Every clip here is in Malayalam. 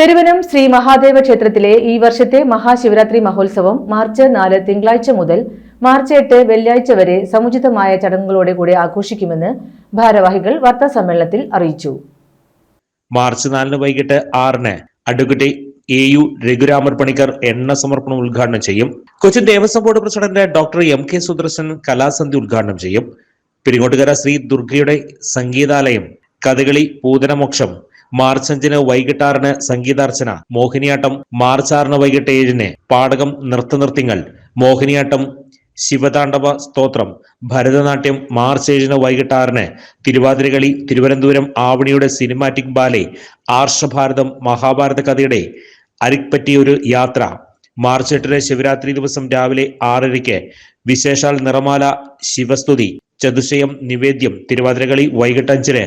പെരുവനം ശ്രീ മഹാദേവ ക്ഷേത്രത്തിലെ ഈ വർഷത്തെ മഹാശിവരാത്രി മഹോത്സവം മാർച്ച് നാല് തിങ്കളാഴ്ച മുതൽ മാർച്ച് എട്ട് വെള്ളിയാഴ്ച വരെ സമുചിതമായ ചടങ്ങുകളോടെ കൂടി ആഘോഷിക്കുമെന്ന് ഭാരവാഹികൾ വാർത്താസമ്മേളനത്തിൽ അറിയിച്ചു. മാർച്ച് നാലിന് വൈകിട്ട് ആറിന് advocate A U Raghuramar Panicker എണ്ണ സമർപ്പണം ഉദ്ഘാടനം ചെയ്യും. Cochin Devaswom board president doctor M K Sudarshan കലാസന്ധി ഉദ്ഘാടനം ചെയ്യും. പെരിങ്ങോട്ടുകര ശ്രീ ദുർഗയുടെ സംഗീതാലയം കഥകളി പൂതനമോക്ഷം മാർച്ച് അഞ്ചിന് വൈകിട്ട് ആറിന് സംഗീതാർച്ചന. മോഹിനിയാട്ടം മാർച്ച് ആറിന് വൈകിട്ട് ഏഴിന് പാടകം നൃത്തനൃത്യങ്ങൾ. മോഹിനിയാട്ടം ശിവതാണ്ഡവ സ്തോത്രം. ഭരതനാട്യം മാർച്ച് ഏഴിന് വൈകിട്ട് ആറിന് തിരുവാതിരകളി തിരുവനന്തപുരം ആവണിയുടെ സിനിമാറ്റിക് ബാലെ ആർഷഭാരതം മഹാഭാരത കഥയുടെ അരിക്പറ്റിയൊരു യാത്ര. മാർച്ച് എട്ടിന് ശിവരാത്രി ദിവസം രാവിലെ ആറരയ്ക്ക് വിശേഷാൽ നിറമാല ശിവസ്തുതി. ചതുശയം നിവേദ്യം തിരുവാതിരകളി വൈകിട്ട് അഞ്ചിന്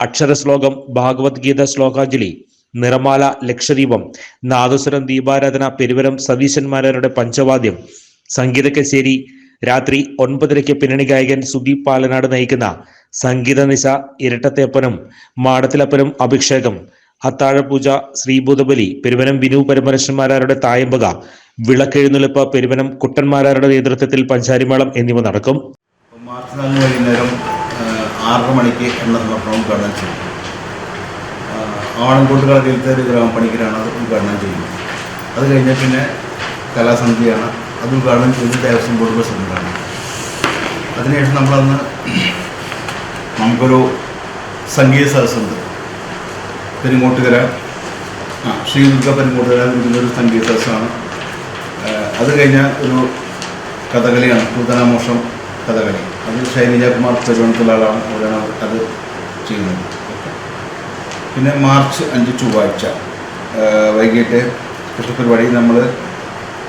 അക്ഷരശ്ലോകം ഭാഗവത്ഗീത ശ്ലോകാഞ്ജലി നിറമാല ലക്ഷദീപം നാദസ്വരം ദീപാരാധന പെരുവരം സതീശന്മാരുടെ പഞ്ചവാദ്യം സംഗീത കച്ചേരി രാത്രി ഒൻപതരയ്ക്ക് പിന്നണി ഗായകൻ സുദീപ് പാലനാട് നയിക്കുന്ന സംഗീത നിശ ഇരട്ടത്തേപ്പനും മാടത്തിലപ്പനും അഭിഷേകം അത്താഴപൂജ ശ്രീഭൂതബലി പെരുവനം വിനു പരമരശന്മാരുടെ തായമ്പക വിളക്കെഴുന്നള്ളിപ്പ് പെരുവനം കുട്ടന്മാരുടെ നേതൃത്വത്തിൽ പഞ്ചാരിമേളം എന്നിവ നടക്കും. മാർച്ച് വൈകുന്നേരം ആറര മണിക്ക് എണ്ണ സമർപ്പണം ഉദ്ഘാടനം ചെയ്യും. ആ, ആവണംകോട്ട് ഒരു ഗ്രാമപ്പണിക്കരാണ് അത് ഉദ്ഘാടനം ചെയ്യുന്നത്. അത് കഴിഞ്ഞാൽ പിന്നെ കലാസന്ധിയാണ് അത് ഉദ്ഘാടനം ചെയ്ത് ദേവസ്വം ബോർഡ് പ്രസിഡന്റാണ്. അതിനുശേഷം നമ്മളന്ന് നമുക്കൊരു സംഗീത സദസ്സുണ്ട്. പെരുങ്ങോട്ടുകര ആ ശ്രീദുർഗ പെരുങ്ങോട്ടുകര ഒരു സംഗീത സദസ്സാണ്. അത് കഴിഞ്ഞാൽ ഒരു കഥകളിയാണ് പൂതനാമോഷം കഥകളി. അത് ശൈലജകുമാർ പെരുവനത്തുള്ള ആളാണ്. അവരാണ് അത് ചെയ്യുന്നത്. പിന്നെ മാർച്ച് അഞ്ച് ചൊവ്വാഴ്ച വൈകിട്ട് കൃഷ്ണപരിപാടി. നമ്മൾ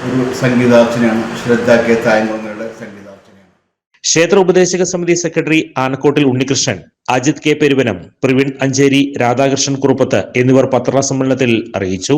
ഒരു സംഗീതാർച്ചനയാണ്. ശ്രദ്ധ കെ തായങ്കുളങ്ങളുടെ സംഗീതാർച്ചനയാണ്. ക്ഷേത്ര ഉപദേശക സമിതി സെക്രട്ടറി ആനക്കോട്ടിൽ ഉണ്ണികൃഷ്ണൻ അജിത് കെ പെരുവനം പ്രവീൺ അഞ്ചേരി രാധാകൃഷ്ണൻ കുറുപ്പത്ത് എന്നിവർ പത്രസമ്മേളനത്തിൽ അറിയിച്ചു.